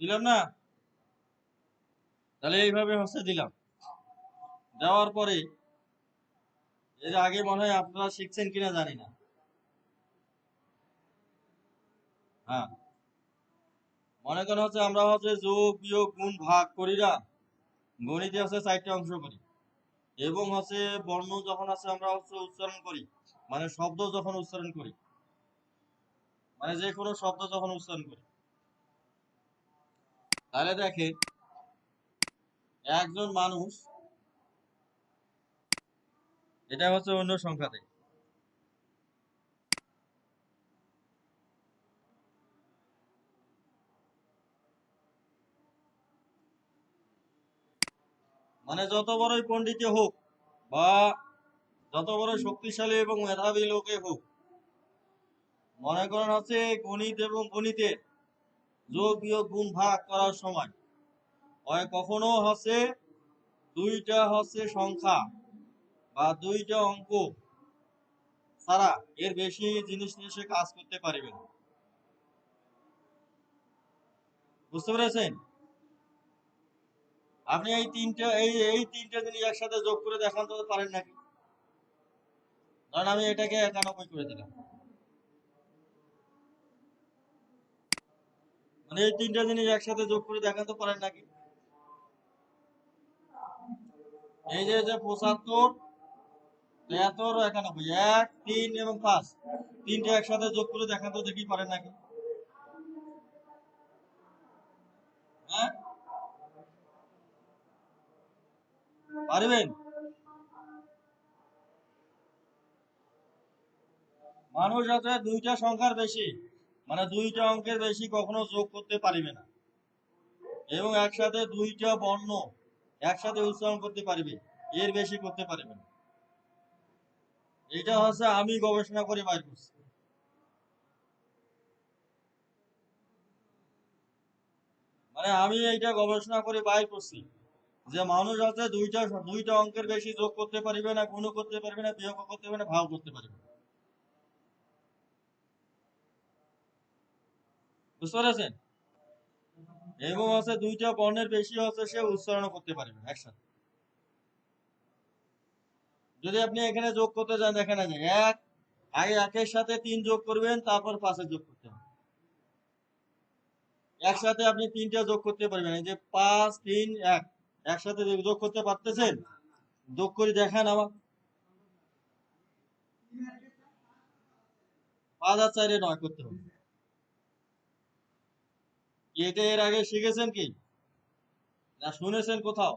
দিলাম না? তাহলে এইভাবে হচ্ছে দিলাম। দেওয়ার পরে, এর আগে মনে হয় আপনারা শিখছেন কিনা জানি না। হ্যাঁ। মনে করেন হচ্ছে আমরা হচ্ছে যোগ, বিয়োগ, গুণ, ভাগ করি না। গণিতে হচ্ছে চারটে অংশ করি। এবং হচ্ছে বর্ণ যখন আছে আমরা হচ্ছে উচ্চারণ করি। মানে শব্দ যখন উচ্চারণ করি। মানে যে কোনো শব্দ যখন উচ্চারণ করি। তাহলে দেখেন একজন মানুষ, এটা হচ্ছে অন্য সংখ্যাতে মানে যত বড়ই পণ্ডিত হোক বা যত বড় শক্তিশালী এবং মেধাবী লোকে হোক, মনে করেন হচ্ছে গণিত এবং গণিতের যোগ বিয়োগ গুণ ভাগ করার সময় হয় কখনো হচ্ছে দুইটা হচ্ছে সংখ্যা বা দুইটা অঙ্ক ছাড়া এর বেশি জিনিস নিয়ে সে কাজ করতে পারবে না। বুঝতে পেরেছেন? আপনি এই তিনটা, এই এই তিনটা জিনিস একসাথে যোগ করে দেখান তো পারেন নাকি? কারণ আমি এটাকে একানব্বই করে দিলাম। মানে এই তিনটা জিনিস একসাথে যোগ করে দেখান তো পারেন নাকি? এই যে যে পঁচাত্তর তেহাত্তর একানব্বই, এক, তিন এবং পাঁচ। তিনটে একসাথে যোগ করে দেখান তো দেখি পারেন নাকি? হ্যাঁ? পারবেন? মানুষ আছে দুইটা সংখ্যার বেশি। মানে দুইটা অঙ্কের বেশি কখনো যোগ করতে পারিবে না। এবং একসাথে দুইটা বর্ণ একসাথে উচ্চারণ করতে পারবে, এর বেশি করতে পারবে না। এটা হচ্ছে আমি গবেষণা করে বাইর করছি। মানে আমি এইটা গবেষণা করে বাইর করছি যে মানুষ আছে দুইটা দুইটা অঙ্কের বেশি যোগ করতে পারবে না, গুণ করতে পারবে না, বিয়োগ করতে পারবে না, ভাগ করতে পারবে না। বুঝতে পেরেছেন এবং হচ্ছে দুইটা বর্ণের বেশি হচ্ছে সে উচ্চারণ করতে পারবে একসাথে। যদি আপনি এখানে যোগ করতে যান দেখেন এক, আগে একের সাথে তিন যোগ করবেন, তারপর পাঁচে যোগ করতে হবে। একসাথে আপনি তিনটা যোগ করতে পারবেন। এই যে পাঁচ, তিন, এক, একসাথে যোগ করতে পারতেছেন, যোগ করে দেখান আমার। পাঁচ আর চারে নয় করতে হবে। এটা এর আগে শিখেছেন কি? না শুনেছেন কোথাও?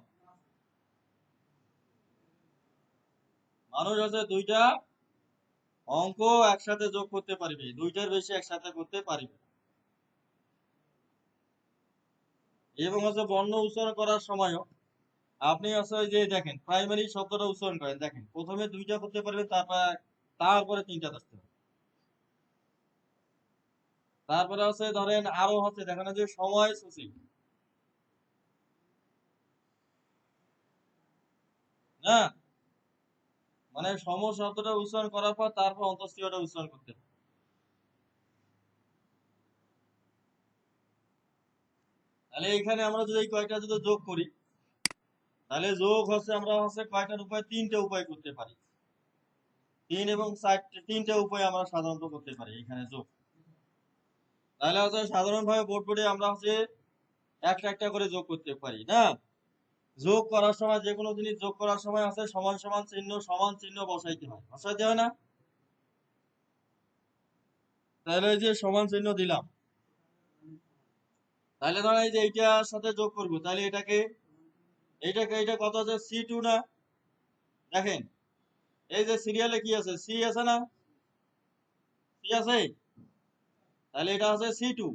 মানুষ হচ্ছে দুইটা অঙ্ক একসাথে যোগ করতে পারবে, দুইটার বেশি একসাথে করতে পারবে এবং হচ্ছে বর্ণ উচ্চারণ করার সময়ও আপনি হচ্ছে যে দেখেন প্রাইমারি শব্দটা উচ্চারণ করেন, দেখেন, প্রথমে দুইটা করতে পারবেন, তারপর, তারপরে তিনটা হবে। তারপরে হচ্ছে ধরেন আরও হচ্ছে, দেখেন যে সময় সূচি না? মানে সম শব্দটা উচ্চারণ করার পর তারপর অন্তস্থীয়টা উচ্চারণ করতে তাহলে এখানে আমরা যদি কয়টা যদি যোগ করি, তাহলে যোগ হচ্ছে আমরা হচ্ছে কয়টার উপায় তিনটা উপায় করতে পারি। তিন এবং চারটে, তিনটে উপায় আমরা সাধারণত করতে পারি এখানে যোগ। তাহলে হচ্ছে সাধারণভাবে বোর্ড বোর্ডে আমরা হচ্ছে একটা একটা করে যোগ করতে পারি, না? যোগ করার সময় যে কোনো জিনিস যোগ করার সময় আছে সমান সমান চিহ্ন সমান চিহ্ন বসাইতে হয় বসাইতে হয় না? তাহলে যে সমান চিহ্ন দিলাম। তাহলে ধরো এই যে এইটার সাথে যোগ করব, তাহলে এটাকে, এইটাকে, এইটা কত আছে? সি টু না? দেখেন, এই যে সিরিয়ালে কি আছে? সি আছে না? সি আছে? তাহলে এটা আছে সি টু